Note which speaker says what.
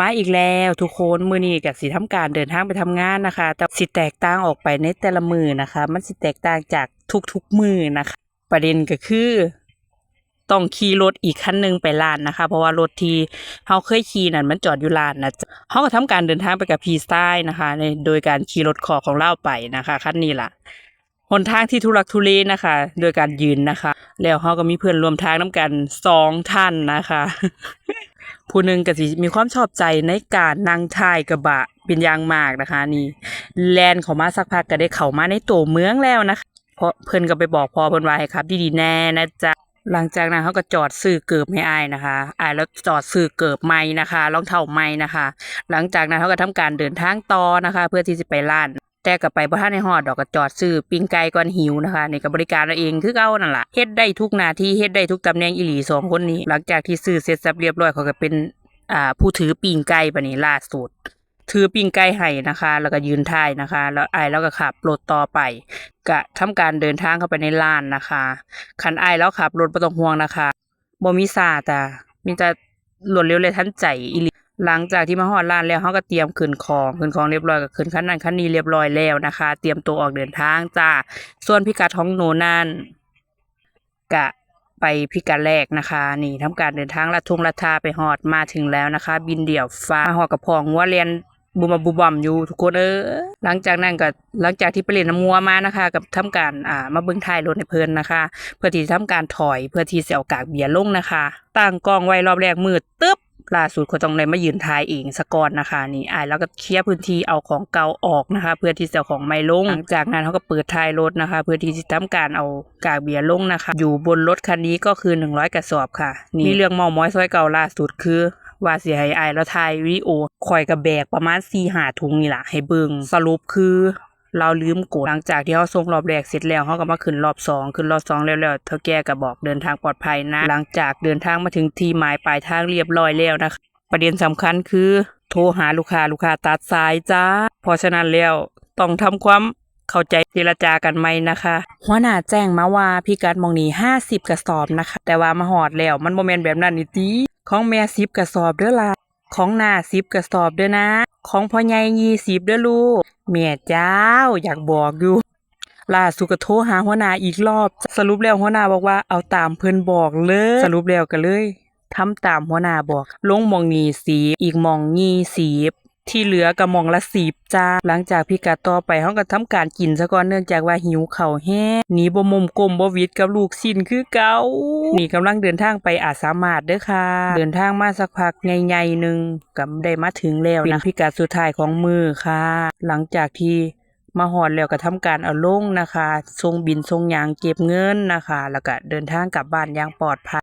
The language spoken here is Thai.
Speaker 1: มาอีกแล้วทุกคนมือนี้ก็สิทำการเดินทางไปทำงานนะคะ แต่สิแตกต่างออกไปในแต่ละมือนะคะ มันสิแตกต่างจากทุกๆมือนะคะ ประเด็นก็คือต้องขี่รถอีกคันหนึงไปลานนะคะ เพราะว่ารถที่เฮาเคยขี่นั่นมันจอดอยู่ลานนะเฮาก็ทำการเดินทางไปกับพี่ชายนะคะ ในโดยการขี่รถขอของเราไปนะคะคันนี้ล่ะหนทางที่ทุรักทุเลนะคะ โดยการยืนนะคะ แล้วเฮาก็มีเพื่อนรวมทางน้กันสองท่านนะคะ ผู้หนึ่งก็สิมีความชอบใจในการนั่งท้ายกระบะเป็นอย่างมากนะคะ นี่แลนเขามาสักพักก็ได้เข้ามาในตัวเมืองแล้วนะคะเพราะเพิ่นก็ไปบอกพ่อเพิ่นว่าให้ครับดีๆแน่นะจ๊ะหลังจากนั้นเขาก็จอดซื้อเกิบให้อายนะคะอายแล้วจอดซื้อเกิบใหม่นะคะรองเท้าใหม่นะคะ หลังจากนั้นเขาก็ทำการเดินทางต่อนะคะ เพื่อที่จะไปร้าน แต่ก็ไปบ่ทันในฮอดดอกก็จอดซื้อปิ้งไก่ก่อนหิวนะคะนี่ก็บริการเราเองคือเก่านั่นล่ะเฮ็ดได้ทุกนาทีเฮ็ดได้ทุกตำแหน่งอีหลีสองคนนี้ หลังจากที่ซื้อเสร็จสับเรียบร้อยเขาก็เป็นอ่าผู้ถือปิ้งไก่บัดนี้ล่าสุดถือปิ้งไก่ให้นะคะ แล้วก็ยืนท่ายนะคะ แล้วไอายแล้วก็ขับรถต่อไปก็ทำการเดินทางเข้าไปในร้านนะคะคันไอายแล้วขับรถบ่ต้องห่วงนะคะบ่มีซาแต่มีแต่รวดเร็วเลยทันใจอีหลี หลังจากที่มาฮอดร้านแล้วเขาก็เตรียมขึ้นของขึ้นของเรียบร้อยก็ขึ้นขั้นนั้นขั้นนี้เรียบร้อยแล้วนะคะ เตรียมตัวออกเดินทางจ้าส่วนพิกัดของหนูนั่นกะไปพิกัดแรกนะคะ นี่ทำการเดินทางลัดทุ่งลัดทาไปฮอดมาถึงแล้วนะคะ บินเดี่ยวฟ้ามาฮอดกับพองว่าเรียนบุมบุบอมอยู่ทุกคนเออหลังจากนั้นก็หลังจากที่ไปเล่นน้ำมัวมานะคะ กับทำการอ่ามาเบิ้งท้ายรถในเพลินนะคะ เพื่อที่จะทำการถอยเพื่อที่จะเอากากเบียร์ลงนะคะ ตั้งกล้องไว้รอบแรกมืดตึ๊บ ล่าสุดเขาต้องเลยมายืนทายเองสะก่อนนะคะ นี่อายแล้วก็เคลียร์พื้นที่เอาของเก่าออกนะคะ เพื่อที่จะเอาของใหม่ลงหลังจากนั้นเขาก็เปิดท้ายรถนะคะ เพื่อที่จะทำการเอากากเบียร์ลงนะคะ อยู่บนรถคันนี้ก็คือ 100 กระสอบค่ะ นี่มีเรื่องเมอม้อยซอยเก่าล่าสุดคือว่าเสียให้อายแล้วทายวิดีโอข่อยกับแบกประมาณ4ีหาถุงนี่แหละให้เบิงสรุปคือ เราลืมกดหลังจากที่เขาส่งรอบแรกเสร็จแล้วเขาก็มาขึ้นรอบสองขึ้นรอบสองแล้วแล้วเท่าแก่ก็บอกเดินทางปลอดภัยนะ หลังจากเดินทางมาถึงที่หมายปลายทางเรียบร้อยแล้วนะคะประเด็นสำคัญคือ โทรหาลูกค้าลูกค้าตัดสายจ้า เพราะฉะนั้นแล้วต้องทำความเข้าใจเจรจากันไหมนะคะหัวหน้าแจ้งมาว่าพิกัดหมองนี้ห้าสิบกระสอบนะคะ แต่ว่ามาหอดแล้วมันโมเมนแบบนั้นนี่ตีของแม่สิบกระสอบเด้อล่ะของหน้าสิบกระสอบเด้อนะ ของพ่อใหญ่ยี่สิบเด้อลูก แม่เจ้า อยากบอกอยู่ล่าสุดก็โทรหาหัวหน้าอีกรอบ สรุปแล้วหัวหน้าบอกว่าเอาตามเพิ่นบอกเลย สรุปแล้วก็เลยทำตามหัวหน้าบอก ลงมองนี้สี อีกมองงีสี ที่เหลือก็หมองละสิบจ้า หลังจากพิกัดต่อไปเฮาก็ทำการกินซะก่อนเนื่องจากว่าหิวเข้าแห้งหนีบ่มุมกลมบ่วิดกับลูกชิ้นคือเก่านี่กำลังเดินทางไปอาสามารถเด้อค่ะ เดินทางมาสักพักใหญ่ๆหนึ่งก็ได้มาถึงแล้วนะพิกัดสุดท้ายของมือค่ะ หลังจากที่มาหอดแล้วก็ทำการเอาลงนะคะส่งบินส่งยางเก็บเงินนะคะ แล้วก็เดินทางกลับบ้านอย่างปลอดภัย